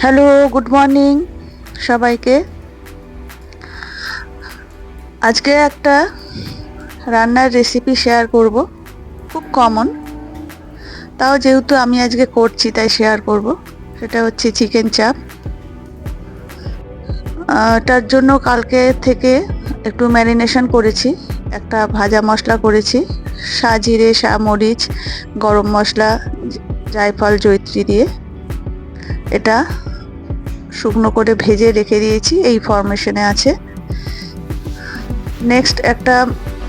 Hello good morning সবাইকে। আজকে একটা রান্নার রেসিপি শেয়ার করব, খুব কমন তাও যেহেতু আমি আজকে করছি, তাই শেয়ার করব। সেটা হচ্ছে চিকেন চাপ তার জন্য কালকে থেকে একটু ম্যারিনেশন করেছি, একটা ভাজা মশলা করেছি, সাজিরে মরিচ গরম মশলা, জায়ফল জৈত্রী দিয়ে। এটা শুকনো করে ভেজে রেখে দিয়েছি, এই ফরমেশনে আছে। নেক্সট একটা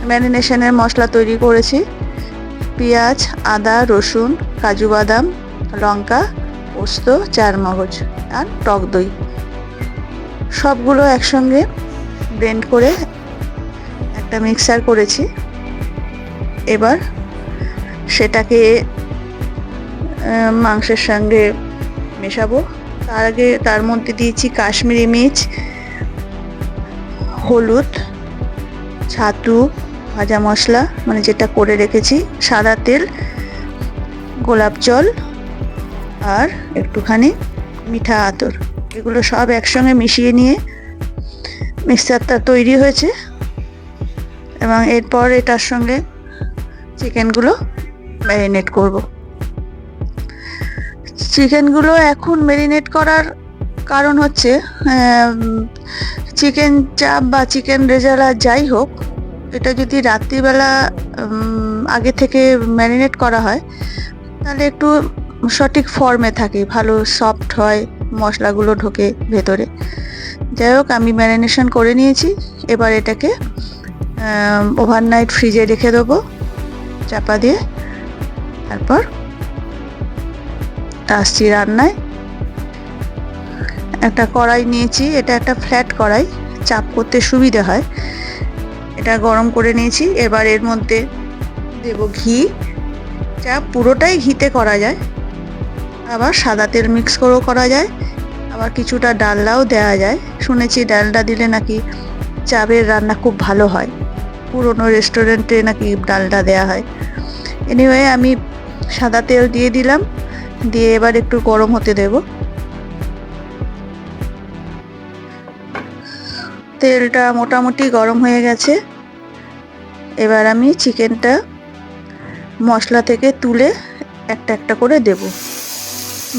ম্যারিনেশনের মশলা তৈরি করেছি। পেঁয়াজ, আদা, রসুন, কাজু বাদাম, লঙ্কা, পোস্ত চার মগজ আর টক দই। সবগুলো একসঙ্গে ব্লেন্ড করে একটা মিক্সার করেছি। এবার সেটাকে মাংসের সঙ্গে মেশাবো। তার আগে তার মধ্যে দিয়েছি কাশ্মীরি মিচ হলুদ, ছাতু, ভাজা মশলা মানে যেটা করে রেখেছি, সাদা তেল, গোলাপ জল আর একটুখানি মিঠা আতর। এগুলো সব একসঙ্গে মিশিয়ে নিয়ে মিক্সচারটা তৈরি হয়েছে এবং এরপর এটার সঙ্গে চিকেনগুলো ম্যারিনেট করব। চিকেনগুলো এখন মেরিনেট করার কারণ হচ্ছে চিকেন চাপ বা চিকেন রেজালা যাই হোক, এটা যদি রাত্রিবেলা আগে থেকে ম্যারিনেট করা হয়, তাহলে একটু সঠিক ফর্মে থাকে, ভালো সফট হয়, মশলাগুলো ঢোকে ভেতরে। যাই হোক, আমি ম্যারিনেশন করে নিয়েছি, এবার এটাকে ওভারনাইট ফ্রিজে রেখে দেবো, চাপা দিয়ে, তারপর আসছি রান্নায়। একটা কড়াই নিয়েছি, এটা একটা ফ্ল্যাট কড়াই, চাপ করতে সুবিধে হয়। এটা গরম করে নিয়েছি, এবার এর মধ্যে দেব ঘি। চাপ পুরোটাই ঘিতে করা যায়। আবার সাদা তেল মিক্স করেও করা যায়। আবার কিছুটা ডালনাও দেওয়া যায়। শুনেছি ডালটা দিলে নাকি চাপের রান্না খুব ভালো হয়। পুরনো রেস্টুরেন্টে নাকি ডালটা দেওয়া হয়। এনিওয়ে আমি সাদা তেল দিয়ে দিলাম। দিয়ে এবার একটু গরম হতে দেব। তেলটা মোটামুটি গরম হয়ে গেছে। এবার আমি চিকেনটা মশলা থেকে তুলে একটা একটা করে দেব।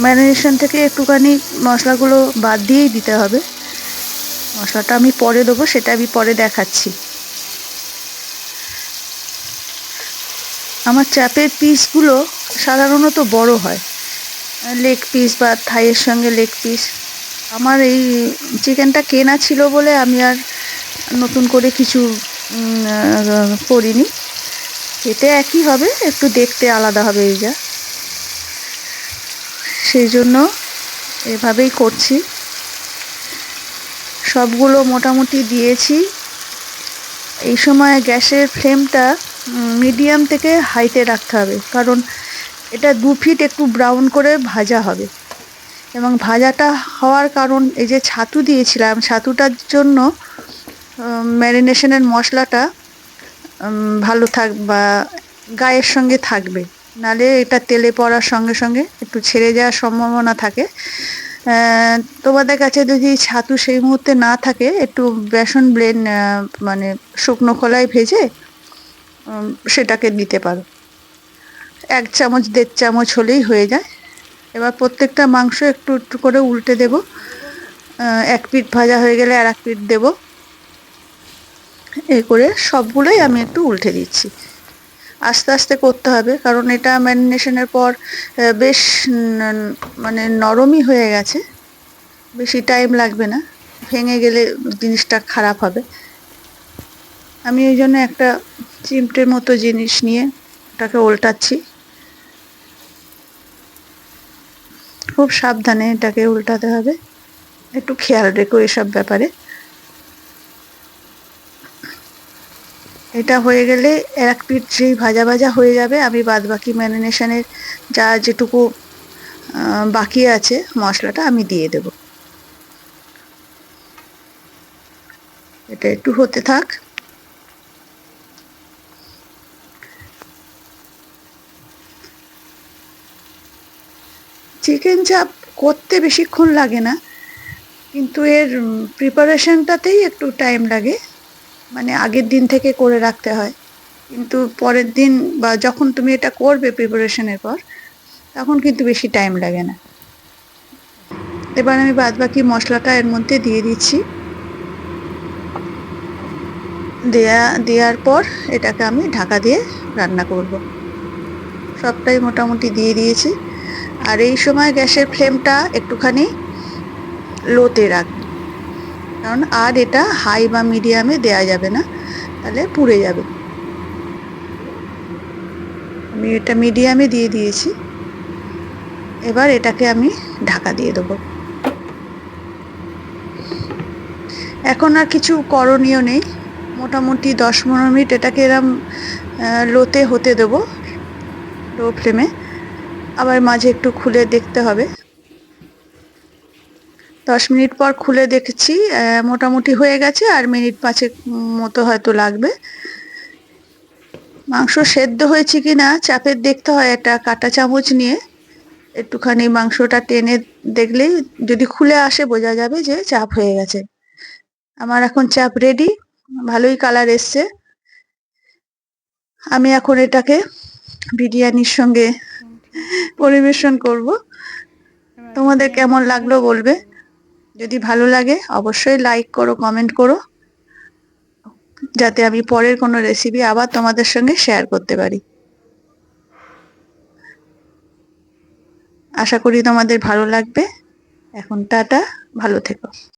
ম্যারিনেশন থেকে একটুখানি মশলাগুলো বাদ দিয়েই দিতে হবে। মশলাটা আমি পরে দেবো, সেটা আমি পরে দেখাচ্ছি। আমার চাপের পিসগুলো সাধারণত বড় হয়। লেগ পিস বা থাইয়ের সঙ্গে লেগ পিস আমার এই চিকেনটা কেনা ছিল বলে আমি আর নতুন করে কিছু করিনি। খেতে একই হবে, একটু দেখতে আলাদা হবে এই যা। সেই জন্য এভাবেই করছি। সবগুলো মোটামুটি দিয়েছি। এই সময় গ্যাসের ফ্লেমটা মিডিয়াম থেকে হাইতে রাখতে হবে। কারণ এটা দু ফিট একটু ব্রাউন করে ভাজা হবে। এবং ভাজাটা হওয়ার কারণ এই যে ছাতু দিয়েছিলাম, ছাতুটার জন্য ম্যারিনেশনের মশলাটা ভালো থাক, বা গায়ের সঙ্গে থাকবে। নালে এটা তেলে পড়ার সঙ্গে সঙ্গে একটু ছেড়ে যাওয়ার সম্ভাবনা থাকে। তোমাদের কাছে যদি ছাতু সেই মুহূর্তে না থাকে, একটু বেসন ব্লেন মানে শুকনো খোলায় ভেজে সেটাকে দিতে পারো। এক চামচ, দেড় চামচ হলেই হয়ে যায়। এবার প্রত্যেকটা মাংস একটু একটু করে উল্টে দেব। এক পিঠ ভাজা হয়ে গেলে আর এক পিঠ দেবো। এ করে সবগুলোই আমি একটু উল্টে দিচ্ছি। আস্তে আস্তে করতে হবে, কারণ এটা ম্যারিনেশনের পর বেশ মানে নরমই হয়ে গেছে। বেশি টাইম লাগবে না। ভেঙে গেলে জিনিসটা খারাপ হবে। আমি ওই জন্য একটা চিমটের মতো জিনিস নিয়ে ওটাকে উল্টাচ্ছি খুব সাবধানে এটাকে উল্টাতে হবে। একটু খেয়াল রেখো এসব ব্যাপারে। এটা হয়ে গেলে এক পিঠ যেই ভাজা ভাজা হয়ে যাবে, আমি বাদ বাকি ম্যারিনেশনের যা যেটুকু বাকি আছে মশলাটা আমি দিয়ে দেব। এটা একটু হতে থাক। চিকেন চাপ করতে বেশিক্ষণ লাগে না, কিন্তু এর প্রিপারেশনটাতেই একটু টাইম লাগে মানে আগের দিন থেকে করে রাখতে হয়। কিন্তু পরের দিন বা যখন তুমি এটা করবে প্রিপারেশনের পর, তখন কিন্তু বেশি টাইম লাগে না। এবার আমি বাদ বাকি মশলাটা এর মধ্যে দিয়ে দিচ্ছি। দেয়া দেওয়ার পর এটাকে আমি ঢাকা দিয়ে রান্না করব। সবটাই মোটামুটি দিয়ে দিয়েছি। আর এই সময় গ্যাসের ফ্লেমটা একটুখানি লোতে রাখবে কারণ আর এটা হাই বা মিডিয়ামে দেয়া যাবে না, তাহলে পুড়ে যাবে। আমি এটা মিডিয়ামে দিয়ে দিয়েছি। এবার এটাকে আমি ঢাকা দিয়ে দেবো। এখন আর কিছু করণীয় নেই। মোটামুটি দশ পনেরো মিনিট এটাকে এরম লোতে হতে দেবো। লো ফ্লেমে। আবার মাঝে একটু খুলে দেখতে হবে। দশ মিনিট পর খুলে দেখছি মোটামুটি হয়ে গেছে আর মিনিট পাঁচেক মতো হয়তো লাগবে। মাংস সেদ্ধ হয়েছে কি না চাপের দেখতে হয় একটা কাটা চামচ নিয়ে। একটুখানি মাংসটা টেনে দেখলেই যদি খুলে আসে বোঝা যাবে যে চাপ হয়ে গেছে। আমার এখন চাপ রেডি, ভালোই কালার এসছে। আমি এখন এটাকে বিরিয়ানির সঙ্গে পরিবেশন করব। তোমাদের কেমন লাগল বলবে? যদি ভালো লাগে অবশ্যই লাইক করো কমেন্ট করো। যাতে আমি পরের কোনো রেসিপি আবার তোমাদের সঙ্গে শেয়ার করতে পারি। আশা করি তোমাদের ভালো লাগবে। এখন টাটা ভালো থেকো।